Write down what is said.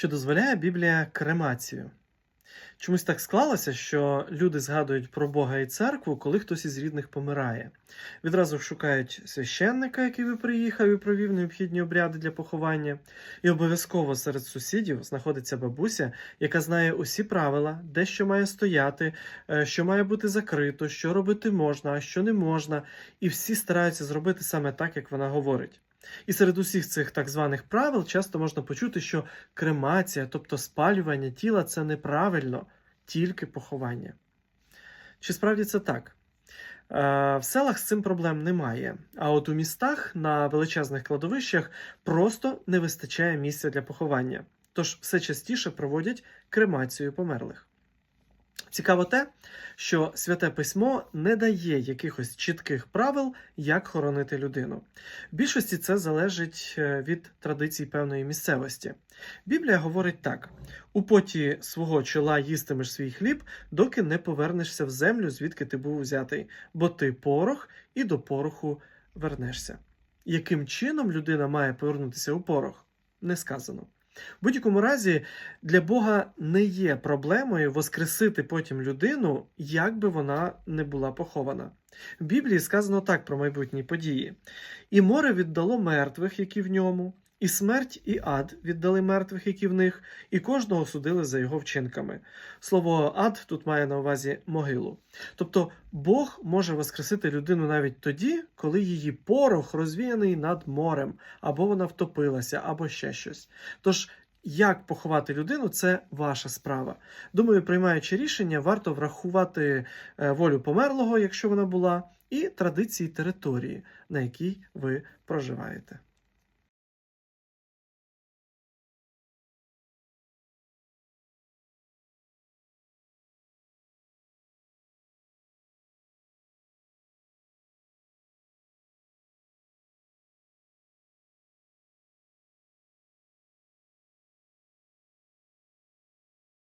Чи дозволяє Біблія кремацію? Чомусь так склалося, що люди згадують про Бога і церкву, коли хтось із рідних помирає. Відразу шукають священника, який би приїхав і провів необхідні обряди для поховання. І обов'язково серед сусідів знаходиться бабуся, яка знає усі правила, де що має стояти, е, що має бути закрито, що робити можна, а що не можна. І всі стараються зробити саме так, як вона говорить. І серед усіх цих так званих правил часто можна почути, що кремація, тобто спалювання тіла, це неправильно, тільки поховання. Чи справді це так? Е, В селах з цим проблем немає. А от у містах на величезних кладовищах просто не вистачає місця для поховання. Тож все частіше проводять кремацію померлих. Цікаво те, що святе письмо не дає якихось чітких правил, як хоронити людину. В більшості це залежить е, від традицій певної місцевості. Біблія говорить так: у поті свого чола їстимеш свій хліб, доки не повернешся в землю, звідки ти був взятий, бо ти порох і до пороху вернешся. Яким чином людина має повернутися у порох? Не сказано. В будь-якому разі, для Бога не є проблемою воскресити потім людину, як би вона не була похована. В Біблії сказано так про майбутні події: і море віддало мертвих, які в ньому, і смерть, і ад віддали мертвих, які в них, і кожного судили за його вчинками. Слово ад тут має на увазі могилу. Тобто Бог може воскресити людину навіть тоді, коли її порох розвіяний над морем, або вона втопилася, або ще щось. Тож, як поховати людину, це ваша справа. Думаю, приймаючи рішення, варто врахувати е, волю померлого, якщо вона була, і традиції території, на якій ви проживаєте.